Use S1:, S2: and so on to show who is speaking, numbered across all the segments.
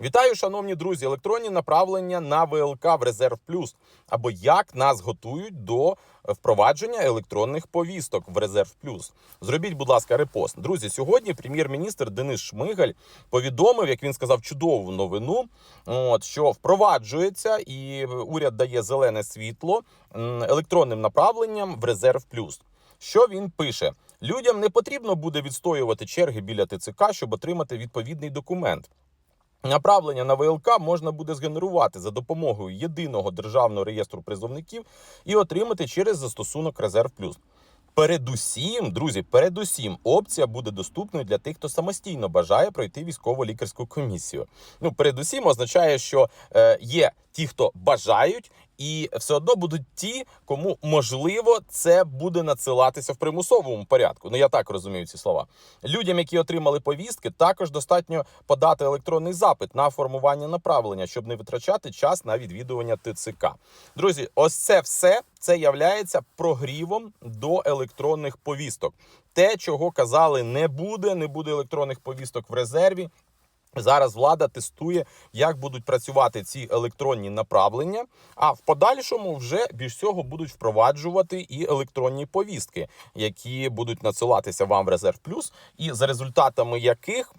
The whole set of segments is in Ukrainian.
S1: Вітаю, шановні друзі! Електронні направлення на ВЛК в Резерв Плюс або як нас готують до впровадження електронних повісток в Резерв Плюс. Зробіть, будь ласка, репост. Друзі, сьогодні прем'єр-міністр Денис Шмигаль повідомив, як він сказав, чудову новину. От що впроваджується, і уряд дає зелене світло електронним направленням в Резерв Плюс. Що він пише? Людям не потрібно буде відстоювати черги біля ТЦК, щоб отримати відповідний документ. Направлення на ВЛК можна буде згенерувати за допомогою єдиного державного реєстру призовників і отримати через застосунок Резерв Плюс. Передусім, друзі, передусім, опція буде доступною для тих, хто самостійно бажає пройти військово-лікарську комісію. Ну, передусім означає, що е, є ті, хто бажають, і все одно будуть ті, кому можливо це буде надсилатися в примусовому порядку. Ну я так розумію ці слова. Людям, які отримали повістки, також достатньо подати електронний запит на формування направлення, щоб не витрачати час на відвідування ТЦК. Друзі, ось це все це являється прогрівом до електронних повісток. Те, чого казали, не буде, не буде електронних повісток в резерві. Зараз влада тестує, як будуть працювати ці електронні направлення. А в подальшому вже більш всього будуть впроваджувати і електронні повістки, які будуть надсилатися вам в резерв плюс, і за результатами яких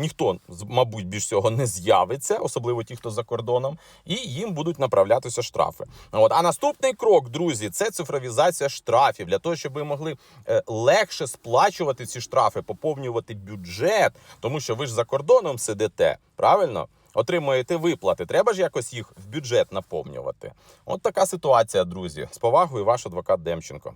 S1: ніхто мабуть більш всього не з'явиться, особливо ті, хто за кордоном, і їм будуть направлятися штрафи. От а наступний крок, друзі, це цифровізація штрафів для того, щоб ви могли е, легше сплачувати ці штрафи, поповнювати бюджет, тому що ви ж за кордоном сидите, правильно? Отримуєте виплати. Треба ж якось їх в бюджет наповнювати. От така ситуація, друзі. З повагою, ваш адвокат Демченко.